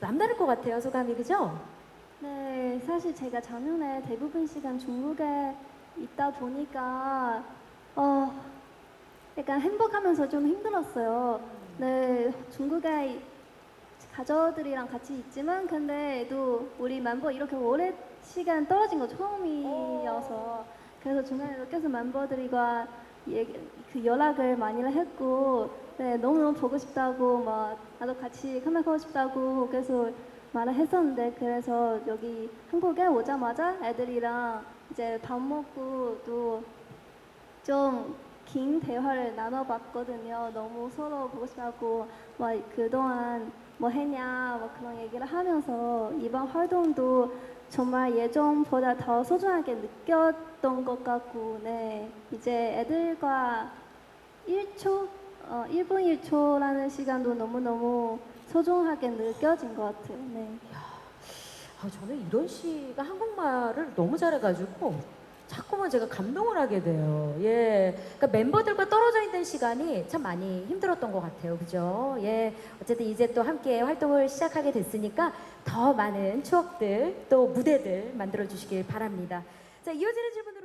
남다를 것 같아요, 소감이 그죠? 네, 사실 제가 작년에 대부분 시간 중국에 있다 보니까 어, 약간 행복하면서 좀 힘들었어요. 네, 중국에 가족들이랑 같이 있지만 근데 또 우리 멤버 이렇게 오래 시간 떨어진 거 처음이어서 그래서 중간에도 계속 멤버들과 얘기, 그 연락을 많이 했고 네, 너무너무 보고 싶다고 막 나도 같이 컴백하고 싶다고 계속 말을 했었는데 그래서 여기 한국에 오자마자 애들이랑 이제 밥 먹고 또 좀 긴 대화를 나눠봤거든요. 너무 서로 보고 싶다고 막 그동안 뭐 했냐 뭐 그런 얘기를 하면서 이번 활동도 정말 예전보다 더 소중하게 느꼈던 것 같고 네 이제 애들과 1초 어, 1분 1초라는 시간도 너무너무 소중하게 느껴진 것 같아요. 네. 아, 저는 이런 씨가 한국말을 너무 잘해가지고 자꾸만 제가 감동을 하게 돼요. 예. 그러니까 멤버들과 떨어져 있는 시간이 참 많이 힘들었던 것 같아요. 그죠? 예. 어쨌든 이제 또 함께 활동을 시작하게 됐으니까 더 많은 추억들 또 무대들 만들어 주시길 바랍니다. 자, 이어지는 질문